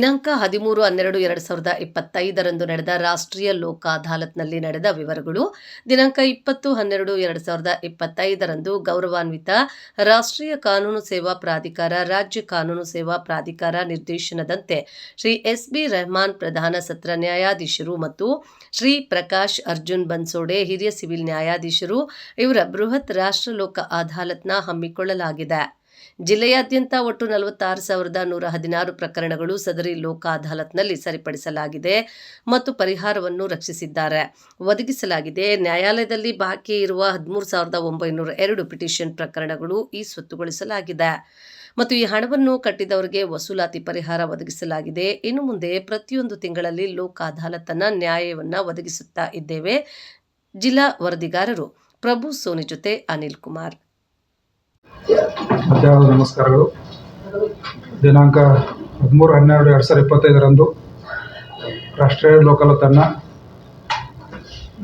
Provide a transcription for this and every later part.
ದಿನಾಂಕ ಹದಿಮೂರು, ಹನ್ನೆರಡು, ಎರಡು ಸಾವಿರದ ಇಪ್ಪತ್ತೈದರಂದು ನಡೆದ ರಾಷ್ಟ್ರೀಯ ಲೋಕ ಅದಾಲತ್ನಲ್ಲಿ ನಡೆದ ವಿವರಗಳು. ದಿನಾಂಕ ಇಪ್ಪತ್ತು, ಹನ್ನೆರಡು, ಎರಡು ಸಾವಿರದ ಇಪ್ಪತ್ತೈದರಂದು ಗೌರವಾನ್ವಿತ ರಾಷ್ಟ್ರೀಯ ಕಾನೂನು ಸೇವಾ ಪ್ರಾಧಿಕಾರ, ರಾಜ್ಯ ಕಾನೂನು ಸೇವಾ ಪ್ರಾಧಿಕಾರ ನಿರ್ದೇಶನದಂತೆ ಶ್ರೀ ಎಸ್ ಬಿ ರೆಹಮಾನ್ ಪ್ರಧಾನ ಸತ್ರ ನ್ಯಾಯಾಧೀಶರು ಮತ್ತು ಶ್ರೀ ಪ್ರಕಾಶ್ ಅರ್ಜುನ್ ಬನ್ಸೋಡೆ, ಹಿರಿಯ ಸಿವಿಲ್ ನ್ಯಾಯಾಧೀಶರು, ಇವರ ಬೃಹತ್ ರಾಷ್ಟ್ರ ಲೋಕ ಅದಾಲತ್ನ ಹಮ್ಮಿಕೊಳ್ಳಲಾಗಿದೆ. ಜಿಲ್ಲೆಯಾದ್ಯಂತ ಒಟ್ಟು ನಲವತ್ತಾರು ಸಾವಿರದ ನೂರ ಹದಿನಾರು ಪ್ರಕರಣಗಳು ಸದರಿ ಲೋಕ ಅದಾಲತ್ನಲ್ಲಿ ಸರಿಪಡಿಸಲಾಗಿದೆ ಮತ್ತು ಪರಿಹಾರವನ್ನು ರಕ್ಷಿಸಿದ್ದಾರೆ. ಒದಗಿಸಲಾಗಿದೆ. ನ್ಯಾಯಾಲಯದಲ್ಲಿ ಬಾಕಿ ಇರುವ ಹದಿಮೂರು ಸಾವಿರದ ಒಂಬೈನೂರ ಎರಡು ಪಿಟಿಷನ್ ಪ್ರಕರಣಗಳು ಈ ಸ್ವತ್ತುಗೊಳಿಸಲಾಗಿದೆ. ಮತ್ತು ಈ ಹಣವನ್ನು ಕಟ್ಟಿದವರಿಗೆ ವಸೂಲಾತಿ ಪರಿಹಾರ ಒದಗಿಸಲಾಗಿದೆ. ಇನ್ನು ಮುಂದೆ ಪ್ರತಿಯೊಂದು ತಿಂಗಳಲ್ಲಿ ಲೋಕ ಅದಾಲತನ್ನ ನ್ಯಾಯವನ್ನು ಒದಗಿಸುತ್ತಾ ಇದ್ದೇವೆ. ಜಿಲ್ಲಾ ವರದಿಗಾರರು ಪ್ರಭು ಸೋನಿ ಜೊತೆ ಅನಿಲ್ ಕುಮಾರ್. ಮಧ್ಯಾಹ್ನದ ನಮಸ್ಕಾರಗಳು? ದಿನಾಂಕ ಹದಿಮೂರು, ಹನ್ನೆರಡು, ಎರಡು ಸಾವಿರದ ಇಪ್ಪತ್ತೈದರಂದು ರಾಷ್ಟ್ರೀಯ ಲೋಕಾಲತನ್ನು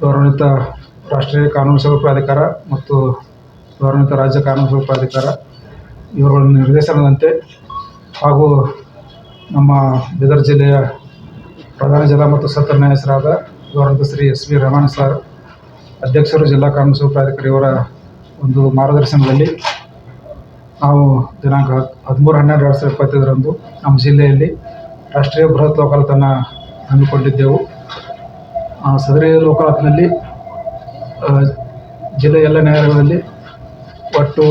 ಗೌರವಾನ್ವಿತ ರಾಷ್ಟ್ರೀಯ ಕಾನೂನು ಸೇವಾ ಪ್ರಾಧಿಕಾರ ಮತ್ತು ಗೌರವಾನ್ವಿತ ರಾಜ್ಯ ಕಾನೂನು ಸೇವಾ ಪ್ರಾಧಿಕಾರ ಇವರುಗಳ ನಿರ್ದೇಶನದಂತೆ ಹಾಗೂ ನಮ್ಮ ಬೀದರ್ ಜಿಲ್ಲೆಯ ಪ್ರಧಾನ ಜಿಲ್ಲಾ ಮತ್ತು ಸತ್ರ ನ್ಯಾಯಾಧೀಶರಾದ ಗೌರವಾನ್ವಿತ Shri S V Ramana sir, ಅಧ್ಯಕ್ಷರು ಜಿಲ್ಲಾ ಕಾನೂನು ಸೇವಾ ಪ್ರಾಧಿಕಾರ ಇವರ ಒಂದು ಮಾರ್ಗದರ್ಶನದಲ್ಲಿ ನಾವು ದಿನಾಂಕ ಹದಿಮೂರು ಹನ್ನೆರಡು ಎರಡು ಸಾವಿರದ ಇಪ್ಪತ್ತೈದರಂದು ನಮ್ಮ ಜಿಲ್ಲೆಯಲ್ಲಿ ರಾಷ್ಟ್ರೀಯ ಬೃಹತ್ ಲೋಕಾಲತನ ಹಮ್ಮಿಕೊಂಡಿದ್ದೆವು. ಸದರಿ ಲೋಕಾಲತ್ನಲ್ಲಿ ಆ, ಜಿಲ್ಲೆಯ ಎಲ್ಲ ನ್ಯಾಯಾಲಯಗಳಲ್ಲಿ ಒಟ್ಟು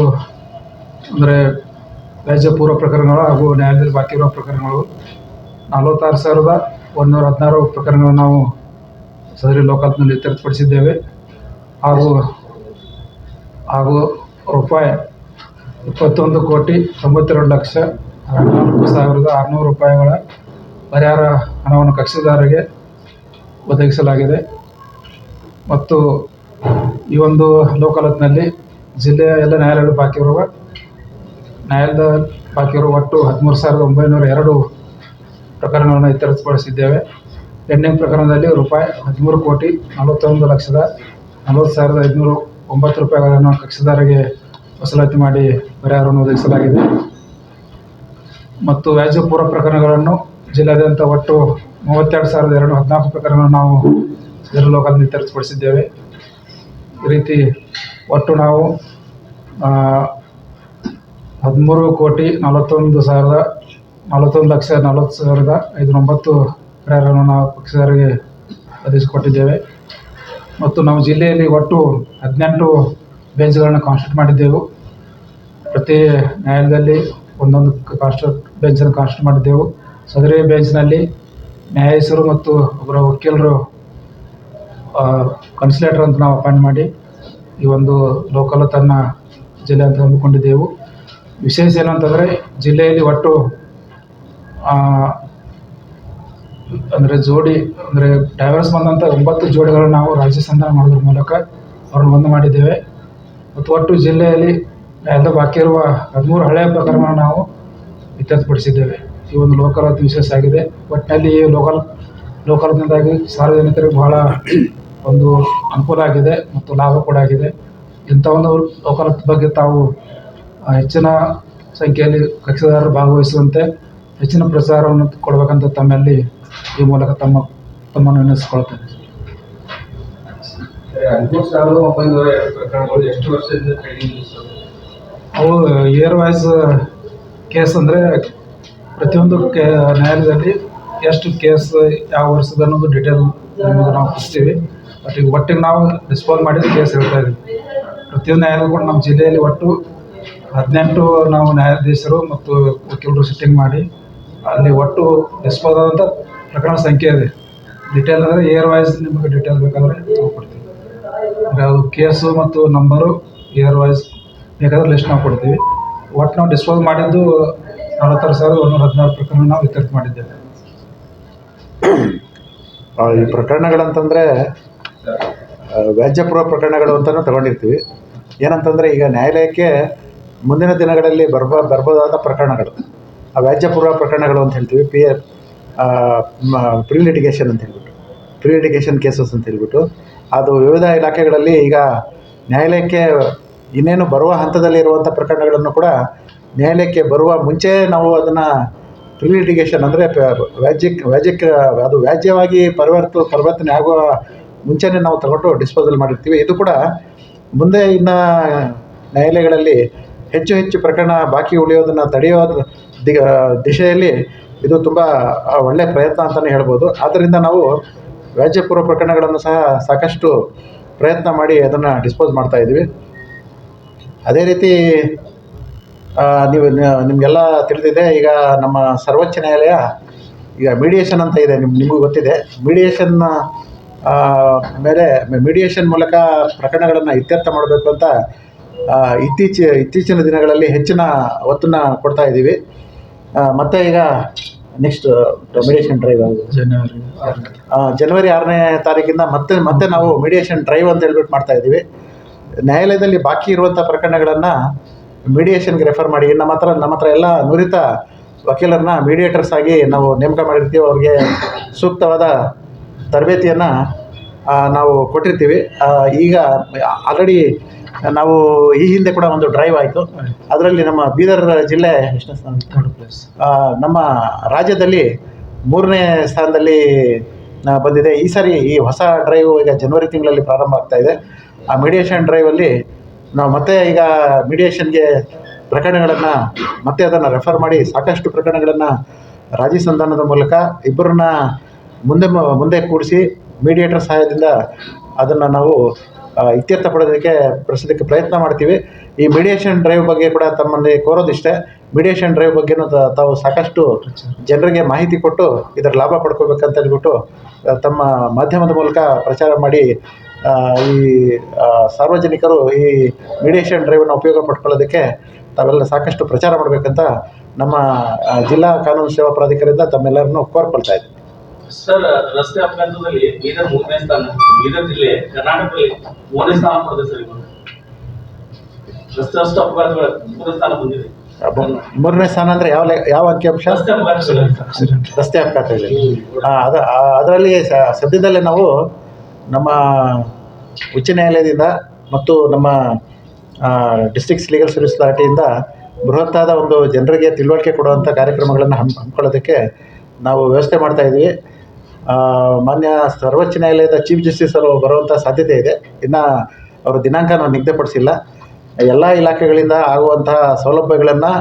ಅಂದರೆ ವ್ಯಾಜ್ಯ ಪೂರ್ವ ಪ್ರಕರಣಗಳು ಹಾಗೂ ನ್ಯಾಯಾಲಯದಲ್ಲಿ ಬಾಕಿ ಇರುವ ಪ್ರಕರಣಗಳು ನಲವತ್ತಾರು ಸಾವಿರದ ಒಂದುನೂರ ಹದಿನಾರು ಪ್ರಕರಣಗಳನ್ನು ನಾವು ಸದರಿ ಲೋಕಾಲತ್ನಲ್ಲಿ ಇತ್ಯರ್ಥಪಡಿಸಿದ್ದೇವೆ ಹಾಗೂ ಹಾಗೂ ರೂಪಾಯಿ ಇಪ್ಪತ್ತೊಂದು ಕೋಟಿ ತೊಂಬತ್ತೆರಡು ಲಕ್ಷ ಹದಿನಾಲ್ಕು ಸಾವಿರದ ಆರುನೂರು ರೂಪಾಯಿಗಳ ಪರಿಹಾರ ಹಣವನ್ನು ಕಕ್ಷಿದಾರರಿಗೆ ಒದಗಿಸಲಾಗಿದೆ. ಮತ್ತು ಈ ಒಂದು ಲೋಕಾಲತ್ನಲ್ಲಿ ಜಿಲ್ಲೆಯ ಎಲ್ಲ ನ್ಯಾಯಾಲಯಗಳು ಬಾಕಿ ಇರುವ, ನ್ಯಾಯಾಲಯದ ಬಾಕಿ ಇರುವ ಒಟ್ಟು ಹದಿಮೂರು ಸಾವಿರದ ಒಂಬೈನೂರ ಎರಡು ಪ್ರಕರಣಗಳನ್ನು ಇತ್ಯರ್ಥಪಡಿಸಿದ್ದೇವೆ ಪೆಂಡಿಂಗ್ ಪ್ರಕರಣದಲ್ಲಿ ರೂಪಾಯಿ ಹದಿಮೂರು ಕೋಟಿ ನಲವತ್ತೊಂದು ಲಕ್ಷದ ನಲವತ್ತು ಸಾವಿರದ ಐದುನೂರು ಒಂಬತ್ತು ರೂಪಾಯಿಗಳನ್ನು ಕಕ್ಷಿದಾರರಿಗೆ ವಸೂಲಾತಿ ಮಾಡಿ ಪರಿಹಾರವನ್ನು ಒದಗಿಸಲಾಗಿದೆ. ಮತ್ತು ವ್ಯಾಜ್ಯ ಪೂರ್ವ ಪ್ರಕರಣಗಳನ್ನು ಜಿಲ್ಲಾದ್ಯಂತ ಒಟ್ಟು ಮೂವತ್ತೆರಡು ಸಾವಿರದ ಎರಡು ಹದಿನಾಲ್ಕು ಪ್ರಕರಣಗಳನ್ನು ನಾವು ಇದರ ಲೋಕದಲ್ಲಿ ಇತ್ಯರ್ಥಪಡಿಸಿದ್ದೇವೆ ಈ ರೀತಿ ಒಟ್ಟು ನಾವು ಹದಿಮೂರು ಕೋಟಿ ನಲವತ್ತೊಂದು ಸಾವಿರದ, ನಲವತ್ತೊಂದು ಲಕ್ಷ ನಲವತ್ತು ಸಾವಿರದ ಐದುನೊಂಬತ್ತು ಪರಿಹಾರವನ್ನು ನಾವು ಪಕ್ಷದವರಿಗೆ ಒದಗಿಸಿಕೊಟ್ಟಿದ್ದೇವೆ. ಮತ್ತು ನಾವು ಜಿಲ್ಲೆಯಲ್ಲಿ ಒಟ್ಟು ಹದಿನೆಂಟು ಬೆಂಚ್ಗಳನ್ನು ಕಾನ್ಸ್ಟಿಟ್ಯೂಟ್ ಮಾಡಿದ್ದೆವು. ಪ್ರತಿ ನ್ಯಾಯಾಲಯದಲ್ಲಿ ಒಂದೊಂದು ಕಾನ್ಸ್ಟಿಟ್ಯೂಟ್ ಬೆಂಚನ್ನು ಕಾಸ್ಟ್ ಮಾಡಿದ್ದೆವು. ಸದರಿ ಬೆಂಚ್ನಲ್ಲಿ ನ್ಯಾಯಾಧೀಶರು ಮತ್ತು ಒಬ್ಬರ ವಕೀಲರು ಕನ್ಸಲೇಟರ್ ಅಂತ ನಾವು ಅಪಾಯಿಂಟ್ ಮಾಡಿ ಈ ಒಂದು ಲೋಕಾಲತನ್ನು ಜಿಲ್ಲೆ ಅಂತ ಹಮ್ಮಿಕೊಂಡಿದ್ದೆವು ವಿಶೇಷ ಏನು ಅಂತಂದರೆ ಜಿಲ್ಲೆಯಲ್ಲಿ ಒಟ್ಟು ಅಂದರೆ ಜೋಡಿ, ಅಂದರೆ ಡೈವರ್ಸ್ ಬಂದಂಥ ಒಂಬತ್ತು ಜೋಡಿಗಳನ್ನು ನಾವು ರಾಜ್ಯ ಸಂಧಾನ ಮಾಡೋದ್ರ ಮೂಲಕ ಅವ್ರನ್ನ ಒಂದು ಮಾಡಿದ್ದೇವೆ. ಮತ್ತು ಒಟ್ಟು ಜಿಲ್ಲೆಯಲ್ಲಿ ಎಲ್ಲ ಬಾಕಿ ಇರುವ ಹದಿಮೂರು ಹಳೆಯ ಪ್ರಕರಣ ನಾವು ಇತ್ಯರ್ಥಪಡಿಸಿದ್ದೇವೆ. ಈ ಒಂದು ಲೋಕಲ್ ವಿಶೇಷ ಆಗಿದೆ. ಒಟ್ಟಿನಲ್ಲಿ ಈ ಲೋಕಲ್ ಲೋಕಲ್ನಿಂದಾಗಿ ಸಾರ್ವಜನಿಕರಿಗೆ ಬಹಳ ಒಂದು ಅನುಕೂಲ ಆಗಿದೆ ಮತ್ತು ಲಾಭ ಕೂಡ ಆಗಿದೆ. ಇಂಥ ಒಂದು ಲೋಕಲ್ ಬಗ್ಗೆ ತಾವು ಹೆಚ್ಚಿನ ಸಂಖ್ಯೆಯಲ್ಲಿ ಕಕ್ಷಿದಾರರು ಭಾಗವಹಿಸುವಂತೆ ಹೆಚ್ಚಿನ ಪ್ರಚಾರವನ್ನು ಕೊಡಬೇಕಂತ ತಮ್ಮಲ್ಲಿ ಈ ಮೂಲಕ ತಮ್ಮ, ತಮ್ಮನ್ನು ವಿನಂತಿಸಿಕೊಳ್ತೇನೆ ಹದಿಮೂರು ಸಾವಿರದ ಒಂಬೈನೂರ ಪ್ರಕರಣಗಳು ಎಷ್ಟು ವರ್ಷದಿಂದ ಅವು ಏರ್ ವಾಯ್ಸ್ ಕೇಸ್ ಅಂದರೆ ಪ್ರತಿಯೊಂದು ಕೇ, ನ್ಯಾಯಾಲಯದಲ್ಲಿ ಎಷ್ಟು ಕೇಸ್ ಯಾವ ವರ್ಷದ ಅನ್ನೋದು ಡಿಟೇಲ್ ನಿಮಗೆ ನಾವು ಕೊಡ್ತೀವಿ. ಬಟ್ ಈಗ ಒಟ್ಟಿಗೆ ನಾವು ಡಿಸ್ಪೋಸ್ ಮಾಡಿದ ಕೇಸ್ ಹೇಳ್ತಾ ಇದ್ದೀವಿ ಪ್ರತಿಯೊಂದು ನ್ಯಾಯಾಲಯ ಕೂಡ ನಮ್ಮ ಜಿಲ್ಲೆಯಲ್ಲಿ ಒಟ್ಟು ಹದಿನೆಂಟು ನಾವು ನ್ಯಾಯಾಧೀಶರು ಮತ್ತು ವಕೀಲರು ಸಿಟ್ಟಿಂಗ್ ಮಾಡಿ ಅಲ್ಲಿ ಒಟ್ಟು ಡಿಸ್ಪೋಸ್ ಆದಂಥ ಪ್ರಕರಣ ಸಂಖ್ಯೆ ಇದೆ. ಡಿಟೇಲ್ ಅಂದರೆ ಏರ್ ವಾಯ್ಸ್ ನಿಮಗೆ ಡಿಟೇಲ್ ಬೇಕಾದರೆ ನಾವು ಅಂದ್ರೆ ಅದು ಕೇಸು ಮತ್ತು ನಂಬರು ಏರ್ ವೈಸ್ ಬೇಕಾದ್ರೆ ಲಿಸ್ಟ್ ನಾವು ಕೊಡ್ತೀವಿ. ಒಟ್ಟು ನಾವು ಡಿಸ್ಪೋಸ್ ಮಾಡಿದ್ದು ನಲವತ್ತಾರು ಸಾವಿರದ ಒಂದೂರ ಹದಿನಾರು ಪ್ರಕರಣ ನಾವು ಇತ್ಯರ್ಥ ಮಾಡಿದ್ದೇವೆ. ಈ ಪ್ರಕರಣಗಳಂತಂದರೆ ವ್ಯಾಜ್ಯಪೂರ್ವ ಪ್ರಕರಣಗಳು ಅಂತಲೂ ತಗೊಂಡಿರ್ತೀವಿ. ಏನಂತಂದರೆ, ಈಗ ನ್ಯಾಯಾಲಯಕ್ಕೆ ಮುಂದಿನ ದಿನಗಳಲ್ಲಿ ಬರ್ಬ, ಬರ್ಬೋದಾದ ಪ್ರಕರಣಗಳು. ಆ ವ್ಯಾಜ್ಯಪೂರ್ವ ಪ್ರಕರಣಗಳು ಅಂತ ಹೇಳ್ತೀವಿ. ಪಿ ಪ್ರೀ ಲಿಟಿಗೇಷನ್ ಅಂತ ಹೇಳ್ಬಿಟ್ಟು. ಪ್ರೀ ಲಿಟಿಗೇಷನ್ ಕೇಸಸ್ ಅಂತ ಹೇಳ್ಬಿಟ್ಟು. ಅದು ವಿವಿಧ ಇಲಾಖೆಗಳಲ್ಲಿ ಈಗ ನ್ಯಾಯಾಲಯಕ್ಕೆ ಇನ್ನೇನು ಬರುವ ಹಂತದಲ್ಲಿ ಇರುವಂಥ ಪ್ರಕರಣಗಳನ್ನು ಕೂಡ ನ್ಯಾಯಾಲಯಕ್ಕೆ ಬರುವ ಮುಂಚೆ ನಾವು ಅದನ್ನು ಪ್ರಿಲಿಟಿಗೇಷನ್ ಅಂದ್ರೆ ವ್ಯಾಜ್ಯಕ್ಕೆ ವ್ಯಾಜ್ಯಕ್ಕೆ ಅದು ವ್ಯಾಜ್ಯವಾಗಿ ಪರಿವರ್ತ, ಪರಿವರ್ತನೆ ಆಗುವ ಮುಂಚೆನೇ ನಾವು ತಗೊಂಡು ಡಿಸ್ಪೋಸಲ್ ಮಾಡಿರ್ತೀವಿ. ಇದು ಕೂಡ ಮುಂದೆ ಇನ್ನು ನ್ಯಾಯಾಲಯಗಳಲ್ಲಿ ಹೆಚ್ಚು ಹೆಚ್ಚು ಪ್ರಕರಣ ಬಾಕಿ ಉಳಿಯೋದನ್ನು ತಡೆಯೋ ದಿಶೆಯಲ್ಲಿ ಇದು ತುಂಬ ಒಳ್ಳೆಯ ಪ್ರಯತ್ನ ಅಂತಲೇ ಹೇಳ್ಬೋದು. ಆದ್ದರಿಂದ ನಾವು ವ್ಯಾಜ್ಯಪೂರ್ವ ಪ್ರಕರಣಗಳನ್ನು ಸಹ ಸಾಕಷ್ಟು ಪ್ರಯತ್ನ ಮಾಡಿ ಅದನ್ನು ಡಿಸ್ಪೋಸ್ ಮಾಡ್ತಾ ಇದ್ವಿ ಅದೇ ರೀತಿ ನೀವು ನಿಮಗೆಲ್ಲ ತಿಳಿದಿದೆ ಈಗ ನಮ್ಮ ಸರ್ವೋಚ್ಚ ನ್ಯಾಯಾಲಯ ಈಗ ಮೀಡಿಯೇಷನ್ ಅಂತ ಇದೆ ನಿಮ್ ನಿಮಗೂ ಗೊತ್ತಿದೆ. ಮೀಡಿಯೇಷನ್ ಮೇಲೆ ಮೀಡಿಯೇಷನ್ ಮೂಲಕ ಪ್ರಕರಣಗಳನ್ನು ಇತ್ಯರ್ಥ ಮಾಡಬೇಕು ಅಂತ ಇತ್ತೀಚೆ ಇತ್ತೀಚಿನ ದಿನಗಳಲ್ಲಿ ಹೆಚ್ಚಿನ ಒತ್ತನ್ನು ಕೊಡ್ತಾ ಇದ್ದೀವಿ. ಮತ್ತೆ ಈಗ ನೆಕ್ಸ್ಟ್ ಮೀಡಿಯೇಷನ್ ಡ್ರೈವ್ ಜನವರಿ ಜನವರಿ ಆರನೇ ತಾರೀಕಿಂದ ಮತ್ತೆ ಮತ್ತೆ ನಾವು ಮೀಡಿಯೇಷನ್ ಡ್ರೈವ್ ಅಂತ ಹೇಳ್ಬಿಟ್ಟು ಮಾಡ್ತಾ ಇದ್ದೀವಿ. ನ್ಯಾಯಾಲಯದಲ್ಲಿ ಬಾಕಿ ಇರುವಂಥ ಪ್ರಕರಣಗಳನ್ನು ಮೀಡಿಯೇಷನ್ಗೆ ರೆಫರ್ ಮಾಡಿ. ನಮ್ಮ ಹತ್ರ ನಮ್ಮ ಹತ್ರ ಎಲ್ಲ ನುರಿತ ವಕೀಲರನ್ನ ಮೀಡಿಯೇಟರ್ಸ್ ಆಗಿ ನಾವು ನೇಮಕ ಮಾಡಿರ್ತೀವಿ. ಅವ್ರಿಗೆ ಸೂಕ್ತವಾದ ತರಬೇತಿಯನ್ನು ನಾವು ಕೊಟ್ಟಿರ್ತೀವಿ. ಈಗ ಆಲ್ರೆಡಿ ನಾವು ಈ ಹಿಂದೆ ಕೂಡ ಒಂದು ಡ್ರೈವ್ ಆಯಿತು. ಅದರಲ್ಲಿ ನಮ್ಮ ಬೀದರ್ ಜಿಲ್ಲೆ ನಮ್ಮ ರಾಜ್ಯದಲ್ಲಿ ಮೂರನೇ ಸ್ಥಾನದಲ್ಲಿ ಬಂದಿದೆ. ಈ ಸಾರಿ ಈ ಹೊಸ ಡ್ರೈವ್ ಈಗ ಜನವರಿ ತಿಂಗಳಲ್ಲಿ ಪ್ರಾರಂಭ ಆಗ್ತಾ ಇದೆ. ಆ ಮೀಡಿಯೇಷನ್ ಡ್ರೈವಲ್ಲಿ ನಾವು ಮತ್ತೆ ಈಗ ಮೀಡಿಯೇಷನ್ಗೆ ಪ್ರಕರಣಗಳನ್ನು ಮತ್ತೆ ಅದನ್ನು ರೆಫರ್ ಮಾಡಿ ಸಾಕಷ್ಟು ಪ್ರಕರಣಗಳನ್ನು ರಾಜಿ ಸಂಧಾನದ ಮೂಲಕ ಇಬ್ಬರನ್ನ ಮುಂದೆ ಮುಂದೆ ಕೂಡಿಸಿ ಮೀಡಿಯೇಟರ್ ಸಹಾಯದಿಂದ ಅದನ್ನು ನಾವು ಇತ್ಯರ್ಥ ಪಡೋದಕ್ಕೆ ಪ್ರಸ್ತುತಕ್ಕೆ ಪ್ರಯತ್ನ ಮಾಡ್ತೀವಿ. ಈ ಮೀಡಿಯೇಷನ್ ಡ್ರೈವ್ ಬಗ್ಗೆ ಕೂಡ ತಮ್ಮಲ್ಲಿ ಕೋರೋದಿಷ್ಟೇ. ಮೀಡಿಯೇಷನ್ ಡ್ರೈವ್ ಬಗ್ಗೆನೂ ತಾವು ಸಾಕಷ್ಟು ಜನರಿಗೆ ಮಾಹಿತಿ ಕೊಟ್ಟು ಇದರ ಲಾಭ ಪಡ್ಕೋಬೇಕಂತ ಹೇಳ್ಬಿಟ್ಟು ತಮ್ಮ ಮಾಧ್ಯಮದ ಮೂಲಕ ಪ್ರಚಾರ ಮಾಡಿ ಈ ಸಾರ್ವಜನಿಕರು ಈ ಮೀಡಿಯೇಷನ್ ಡ್ರೈವನ್ನು ಉಪಯೋಗ ಪಡ್ಕೊಳ್ಳೋದಕ್ಕೆ ತಾವೆಲ್ಲ ಸಾಕಷ್ಟು ಪ್ರಚಾರ ಮಾಡಬೇಕಂತ ನಮ್ಮ ಜಿಲ್ಲಾ ಕಾನೂನು ಸೇವಾ ಪ್ರಾಧಿಕಾರದಿಂದ ತಮ್ಮೆಲ್ಲರನ್ನು ಕೋರ್ಕೊಳ್ತಾ ಇದ್ದೀನಿ ಸರ್ ರಸ್ತೆ ಅಪಘಾತದಲ್ಲಿ ಬೀದರ್ ಮೂರನೇ ಸ್ಥಾನ ಬೀದರ್ ಜಿಲ್ಲೆ ಕರ್ನಾಟಕದಲ್ಲಿ ಮೂರನೇ ಸ್ಥಾನ ಪಡೆದಿದೆ ಸರ್ ರಸ್ತೆ ರಸ್ತೆ ಅಪಘಾತಗಳ ಮೂರನೇ ಸ್ಥಾನ ಬಂದಿದೆ. ಮೂರನೇ ಸ್ಥಾನ ಅಂದರೆ ಯಾವ ಯಾವ ಅಂಕಿಅಂಶ? ರಸ್ತೆ ಅಪಘಾತಗಳಲ್ಲಿ. ಅದರಲ್ಲಿ ಸದ್ಯದಲ್ಲೇ ನಾವು ನಮ್ಮ ಉಚ್ಚ ನ್ಯಾಯಾಲಯದಿಂದ ಮತ್ತು ನಮ್ಮ ಡಿಸ್ಟ್ರಿಕ್ಸ್ ಲೀಗಲ್ ಸರ್ವಿಸ್ ಅಥಾರಿಟಿಯಿಂದ ಬೃಹತ್ತಾದ ಒಂದು ಜನರಿಗೆ ತಿಳುವಳಿಕೆ ಕೊಡುವಂಥ ಕಾರ್ಯಕ್ರಮಗಳನ್ನು ಹಮ್ ಹಮ್ಮಿಕೊಳ್ಳೋದಕ್ಕೆ ನಾವು ವ್ಯವಸ್ಥೆ ಮಾಡ್ತಾ ಆ, ಮಾನ್ಯ ಸರ್ವೋಚ್ಚ ನ್ಯಾಯಾಲಯದ ಚೀಫ್ ಜಸ್ಟಿಸ್ ಅವರು ಬರುವಂಥ ಸಾಧ್ಯತೆ ಇದೆ. ಇನ್ನು ಅವರು ದಿನಾಂಕ ನಾವು ನಿಗದಿಪಡಿಸಿಲ್ಲ. ಎಲ್ಲ ಇಲಾಖೆಗಳಿಂದ ಆಗುವಂತಹ ಸೌಲಭ್ಯಗಳನ್ನು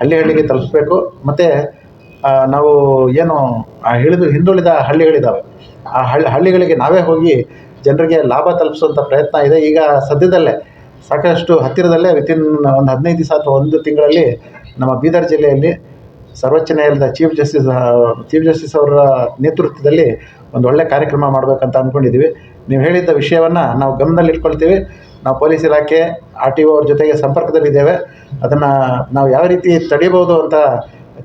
ಹಳ್ಳಿ ಹಳ್ಳಿಗೆ ತಲುಪಿಸ್ಬೇಕು. ಮತ್ತು ನಾವು ಏನು ಹಿಡಿದು ಹಿಂದುಳಿದ ಹಳ್ಳಿಗಳಿದ್ದಾವೆ ಆ ಹಳ್ಳಿ ಹಳ್ಳಿಗಳಿಗೆ ನಾವೇ ಹೋಗಿ ಜನರಿಗೆ ಲಾಭ ತಲುಪಿಸುವಂಥ ಪ್ರಯತ್ನ ಇದೆ. ಈಗ ಸದ್ಯದಲ್ಲೇ ಸಾಕಷ್ಟು ಹತ್ತಿರದಲ್ಲೇ ವಿತಿನ್ ಒಂದು ಹದಿನೈದು ದಿವಸ ಅಥವಾ ಒಂದು ತಿಂಗಳಲ್ಲಿ ನಮ್ಮ ಬೀದರ್ ಜಿಲ್ಲೆಯಲ್ಲಿ ಸರ್ವೋಚ್ಚ ನ್ಯಾಯಾಲಯದ ಚೀಫ್ ಜಸ್ಟಿಸ್ ಚೀಫ್ ಜಸ್ಟಿಸ್ ಅವರ ನೇತೃತ್ವದಲ್ಲಿ ಒಂದು ಒಳ್ಳೆ ಕಾರ್ಯಕ್ರಮ ಮಾಡಬೇಕಂತ ಅಂದ್ಕೊಂಡಿದ್ದೀವಿ ನೀವು ಹೇಳಿದ್ದ ವಿಷಯವನ್ನು ನಾವು ಗಮನದಲ್ಲಿ ಇಟ್ಕೊಳ್ತೀವಿ. ನಾವು ಪೊಲೀಸ್ ಇಲಾಖೆ ಆರ್ ಟಿ ಒ ಅವ್ರ ಜೊತೆಗೆ ಸಂಪರ್ಕದಲ್ಲಿದ್ದೇವೆ. ಅದನ್ನು ನಾವು ಯಾವ ರೀತಿ ತಡಿಬೋದು ಅಂತ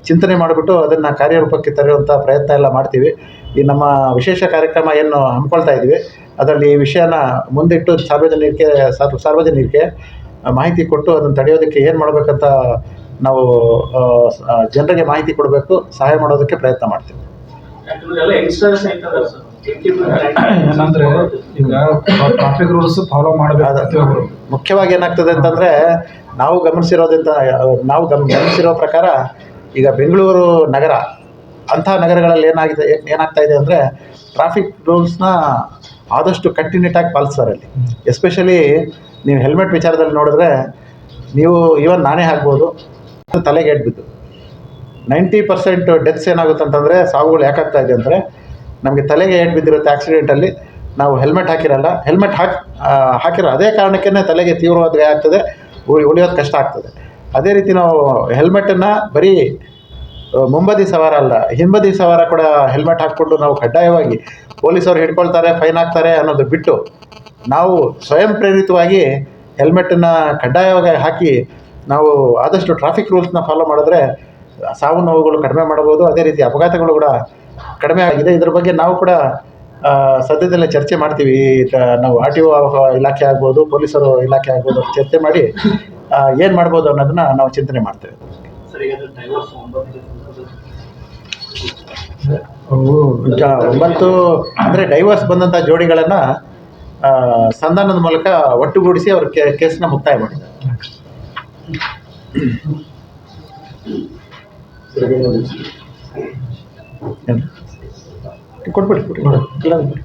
ಚಿಂತನೆ ಮಾಡಿಬಿಟ್ಟು ಅದನ್ನು ಕಾರ್ಯರೂಪಕ್ಕೆ ತರುವಂಥ ಪ್ರಯತ್ನ ಎಲ್ಲ ಮಾಡ್ತೀವಿ. ಈ ನಮ್ಮ ವಿಶೇಷ ಕಾರ್ಯಕ್ರಮ ಏನು ಹಮ್ಮಿಕೊಳ್ತಾ ಇದ್ದೀವಿ ಅದರಲ್ಲಿ ಈ ವಿಷಯನ ಮುಂದಿಟ್ಟು ಸಾರ್ವಜನಿಕರಿಗೆ ಸಾರ್ವ ಸಾರ್ವಜನಿಕರಿಗೆ ಮಾಹಿತಿ ಕೊಟ್ಟು ಅದನ್ನು ತಡೆಯೋದಕ್ಕೆ ಏನು ಮಾಡಬೇಕಂತ ನಾವು ಜನರಿಗೆ ಮಾಹಿತಿ ಕೊಡಬೇಕು ಸಹಾಯ ಮಾಡೋದಕ್ಕೆ ಪ್ರಯತ್ನ ಮಾಡ್ತೀವಿ. ಏನಂದ್ರೆ ಈಗ ಟ್ರಾಫಿಕ್ ರೂಲ್ಸ್ ಫಾಲೋ ಮಾಡಬೇಕು ಮುಖ್ಯವಾಗಿ ಏನಾಗ್ತದೆ ಅಂತಂದರೆ ನಾವು ಗಮನಿಸಿರೋದ್ರಿಂದ ನಾವು ಗಮ ಗಮನಿಸಿರೋ ಪ್ರಕಾರ ಈಗ ಬೆಂಗಳೂರು ನಗರ, ಅಂಥ ನಗರಗಳಲ್ಲಿ ಏನಾಗಿದೆ, ಏನ್- ಏನಾಗ್ತಾ ಇದೆ ಅಂದರೆ ಟ್ರಾಫಿಕ್ ರೂಲ್ಸ್ನ ಆದಷ್ಟು ಕಂಟಿನ್ಯೂಟಾಗಿ ಪಾಲಿಸ್ತಾರೆ ಅಲ್ಲಿ. ಎಸ್ಪೆಷಲಿ ನೀವು ಹೆಲ್ಮೆಟ್ ವಿಚಾರದಲ್ಲಿ ನೋಡಿದ್ರೆ ನೀವು ಇವನ್ ನಾನೇ ಹಾಕ್ಬೋದು ತಲೆಗೆ ಎಡ್ಬಿದ್ದು ಬಿದ್ದು. ನೈಂಟಿ ಪರ್ಸೆಂಟ್ ಡೆತ್ಸ್ ಏನಾಗುತ್ತೆ ಅಂತಂದರೆ ಸಾವುಗಳು ಯಾಕಾಗ್ತಾ ಇದೆ ಅಂದರೆ ನಮಗೆ ತಲೆಗೆ ಏಟ್ ಬಿದ್ದಿರುತ್ತೆ ಆಕ್ಸಿಡೆಂಟಲ್ಲಿ ನಾವು ಹೆಲ್ಮೆಟ್ ಹಾಕಿರಲ್ಲ. ಹೆಲ್ಮೆಟ್ ಹಾಕಿ ಹಾಕಿರೋ ಅದೇ ಕಾರಣಕ್ಕೇ ತಲೆಗೆ ತೀವ್ರವಾದ ಗಾಯ ಆಗ್ತದೆ, ಉಳಿ ಉಳಿಯೋದು ಕಷ್ಟ ಆಗ್ತದೆ. ಅದೇ ರೀತಿ ನಾವು ಹೆಲ್ಮೆಟನ್ನು ಬರೀ ಮುಂಬದಿ ಸವಾರ ಅಲ್ಲ, ಹಿಂಬದಿ ಸವಾರ ಕೂಡ ಹೆಲ್ಮೆಟ್ ಹಾಕ್ಕೊಂಡು ನಾವು ಕಡ್ಡಾಯವಾಗಿ ಪೊಲೀಸರು ಹಿಡ್ಕೊಳ್ತಾರೆ, ಫೈನ್ ಹಾಕ್ತಾರೆ ಅನ್ನೋದು ಬಿಟ್ಟು, ನಾವು ಸ್ವಯಂ ಪ್ರೇರಿತವಾಗಿ ಹೆಲ್ಮೆಟನ್ನು ಕಡ್ಡಾಯವಾಗಿ ಹಾಕಿ ನಾವು ಆದಷ್ಟು ಟ್ರಾಫಿಕ್ ರೂಲ್ಸ್ನ ಫಾಲೋ ಮಾಡಿದ್ರೆ ಸಾವು ನೋವುಗಳು ಕಡಿಮೆ ಮಾಡ್ಬೋದು. ಅದೇ ರೀತಿ ಅಪಘಾತಗಳು ಕೂಡ ಕಡಿಮೆ ಆಗಿದೆ. ಇದ್ರ ಬಗ್ಗೆ ನಾವು ಕೂಡ ಸದ್ಯದಲ್ಲೇ ಚರ್ಚೆ ಮಾಡ್ತೀವಿ. ನಾವು ಆರ್ ಟಿ ಒ ಇಲಾಖೆ ಆಗ್ಬೋದು, ಪೊಲೀಸರು ಇಲಾಖೆ ಆಗ್ಬೋದು ಚರ್ಚೆ ಮಾಡಿ ಏನು ಮಾಡ್ಬೋದು ಅನ್ನೋದನ್ನ ನಾವು ಚಿಂತನೆ ಮಾಡ್ತೇವೆ. ಸರ್ ಈಗ ಡೈವರ್ಸ್ ಒಂಬತ್ತು ಅಂದರೆ ಡೈವರ್ಸ್ ಬಂದಂಥ ಜೋಡಿಗಳನ್ನು ಸಂಧಾನದ ಮೂಲಕ ಒಟ್ಟುಗೂಡಿಸಿ ಅವ್ರ ಕೇಸನ್ನ ಮುಕ್ತಾಯ ಮಾಡಿದ್ದಾರೆ ಕೊಟ್ಬಿಡಿ ಕೊಟ್ಬಿಡಿ. ಕೊಡಿ